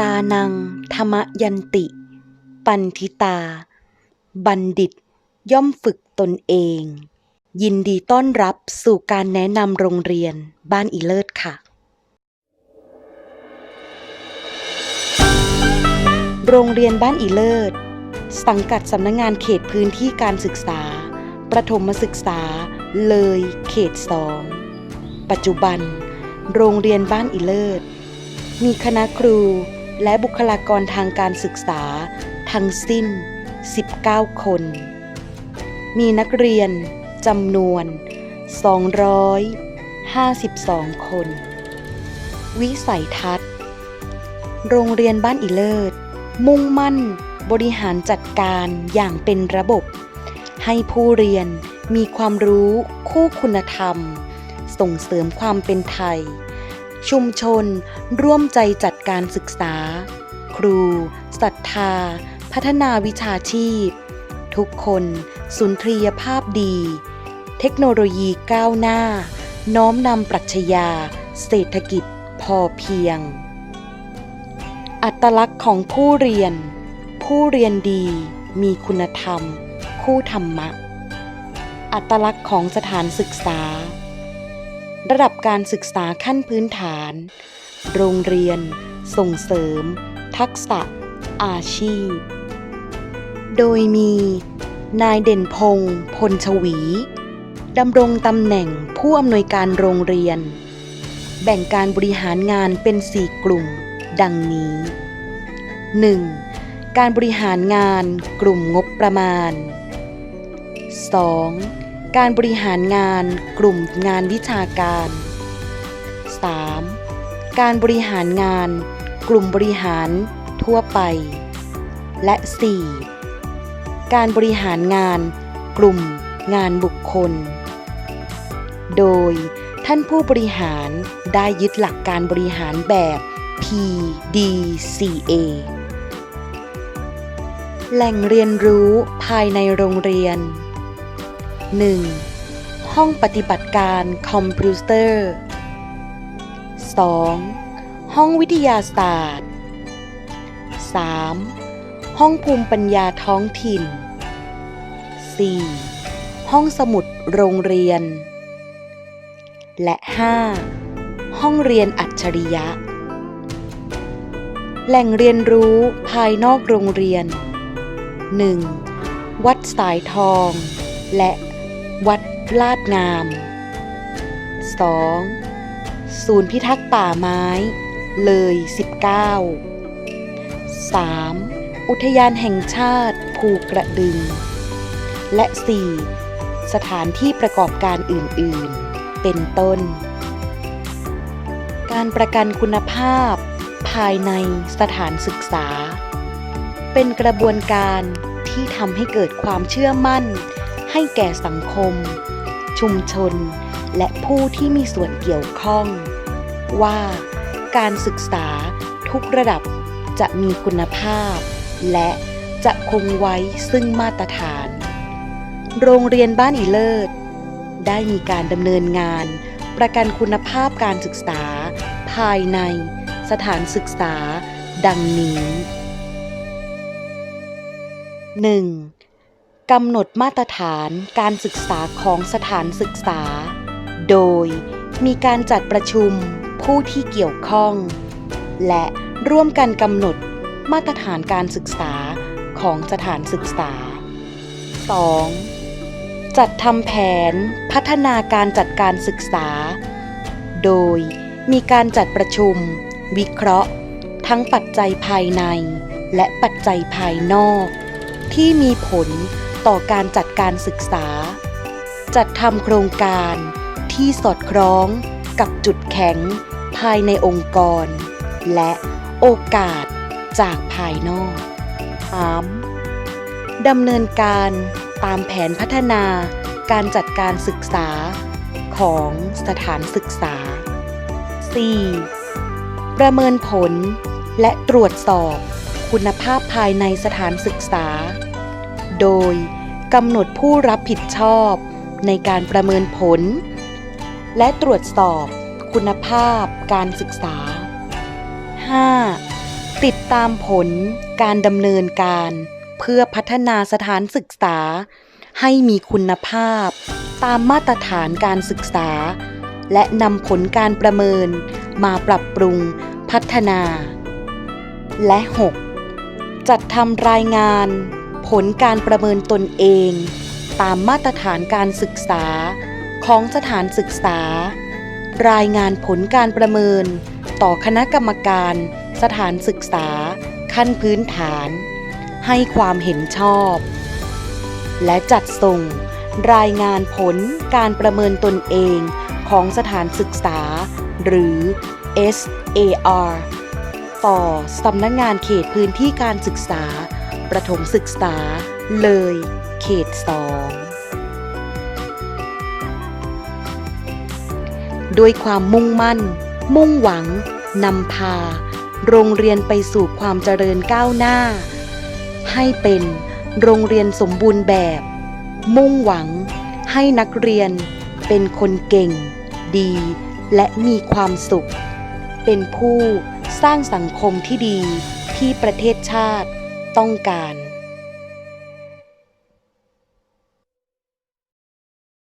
ตานังธรรมยันติ ปันทิตา บัณฑิต ย่อมฝึกตนเอง ยินดีต้อนรับสู่การแนะนำโรงเรียนบ้านอีเลิศค่ะ โรงเรียนบ้านอีเลิศ สังกัดสำนักงงานเขตพื้นที่การศึกษา ประถมศึกษา เลยเขตสองปัจจุบัน โรงเรียนบ้านอีเลิศมีคณะครู และบุคลากรทางการศึกษา ทั้งสิ้น 19 คน มีนักเรียนจำนวน 252 คน วิสัยทัศน์ โรงเรียนบ้านอีเลิศ มุ่งมั่นบริหารจัดการอย่างเป็นระบบ ให้ผู้เรียนมีความรู้คู่คุณธรรม ส่งเสริมความเป็นไทย ชุมชนร่วมใจจัด การศึกษา ครูศรัทธา พัฒนาวิชาชีพ ทุกคนสุนทรียภาพดี เทคโนโลยีก้าวหน้า น้อมนำปรัชญา เศรษฐกิจพอเพียง อัตลักษณ์ของผู้เรียน ผู้เรียนดีมีคุณธรรม คู่ธรรมะ อัตลักษณ์ของสถานศึกษา ระดับการศึกษาขั้นพื้นฐาน โรงเรียน ส่งเสริม ทักษะ อาชีพ โดยมี นายเด่นพงศ์พลชวีดำรงตำแหน่งผู้อำนวยการโรงเรียน แบ่งการบริหารงานเป็น 4 กลุ่ม ดังนี้ 1. การบริหารงานกลุ่มงบประมาณ 2. การบริหารงานกลุ่มงานวิชาการ 3. การบริหารงาน กลุ่มบริหาร ทั่วไป และ 4. การบริหารงาน กลุ่ม งานบุคคล โดยท่านผู้บริหารได้ยึดหลักการบริหารแบบ PDCA แหล่งเรียนรู้ภายในโรงเรียน 1. ห้องปฏิบัติการคอมพิวเตอร์ 2. ห้องวิทยาศาสตร์ 3. ห้องภูมิปัญญาท้องถิ่น 4. ห้องสมุดโรงเรียน และ 5. ห้องเรียนอัจฉริยะ แหล่งเรียนรู้ภายนอกโรงเรียน 1. วัดสายทอง และวัดลาดงาม 2. ศูนย์พิทักษ์ป่าไม้ เลย 19 3. อุทยานแห่งชาติภูกระดึง และ 4. สถานที่ประกอบการอื่น ๆ เป็นต้น การประกันคุณภาพ ภายในสถานศึกษา เป็นกระบวนการที่ทำให้เกิดความเชื่อมั่น ให้แก่สังคม ชุมชน และผู้ที่มีส่วนเกี่ยวข้อง ว่า การศึกษาทุกระดับจะมีคุณภาพ และจะคงไว้ซึ่งมาตรฐาน โรงเรียนบ้านอีเลิศ ได้มีการดำเนินงาน ประกันคุณภาพการศึกษา ภายในสถานศึกษา ดังนี้ 1. กำหนดมาตรฐานการศึกษาของสถานศึกษา โดยมีการจัดประชุม ผู้ที่เกี่ยวข้อง และร่วมกันกำหนดมาตรฐานการศึกษาของสถานศึกษา 2. จัดทำแผนพัฒนาการจัดการศึกษา โดยมีการจัดประชุม วิเคราะห์ ทั้งปัจจัยภายใน และปัจจัยภายนอก ที่มีผลต่อการจัดการศึกษา จัดทำโครงการที่สอดคล้องกับจุดแข็ง ภายในองค์กร และโอกาสจากภายนอก 3. ดำเนินการตามแผนพัฒนาการจัดการศึกษาของสถานศึกษา 4. ประเมินผลและตรวจสอบคุณภาพภายในสถานศึกษา โดยกำหนดผู้รับผิดชอบในการประเมินผล และตรวจสอบ คุณภาพการศึกษา 5. ติดตามผลการดำเนินการ เพื่อพัฒนาสถานศึกษา ให้มีคุณภาพ ตามมาตรฐานการศึกษา และนำผลการประเมิน มาปรับปรุงพัฒนา และ 6. จัดทำรายงาน ผลการประเมินตนเอง ตามมาตรฐานการศึกษา ของสถานศึกษา รายงานผลการประเมิน ต่อคณะกรรมการ สถานศึกษา ขั้นพื้นฐาน ให้ความเห็นชอบ และจัดส่ง รายงานผลการประเมินตนเองของสถานศึกษา หรือ SAR ต่อสำนักงานเขตพื้นที่การศึกษา ประถมศึกษา เลย เขต2 ด้วยความมุ่งมั่น มุ่งหวังนำพา โรงเรียนไปสู่ความเจริญก้าวหน้า ให้เป็นโรงเรียนสมบูรณ์แบบ มุ่งหวังให้นักเรียนเป็นคนเก่ง ดี และมีความสุข เป็นผู้สร้างสังคมที่ดีที่ประเทศชาติต้องการ